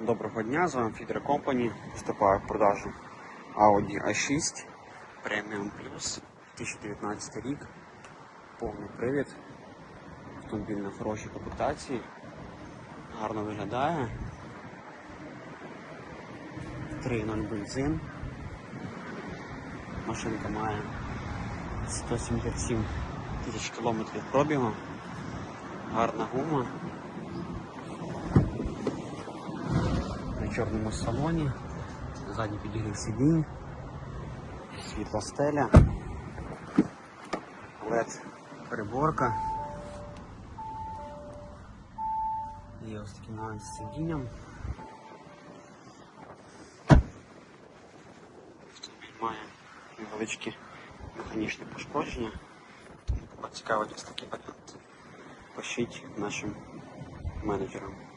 Доброго дня, з вами Фідер Компані. Вступаю в продажу Audi A6 Premium Plus 2019 рік. Повний привід. Автомобіль на хорошій комплектації. Гарно виглядає. 3.0 бензин. Машинка має 177 тисяч кілометрів пробігу. Гарна гума. Чорному салоні, задній підігрів сидінь, світла стеля, LED переборка. Є ось такий нюанс з сидінням. Автомобіль має невеличкі механічні пошкодження, тому цікавить ось такий варіант. Пишіть нашим менеджерам.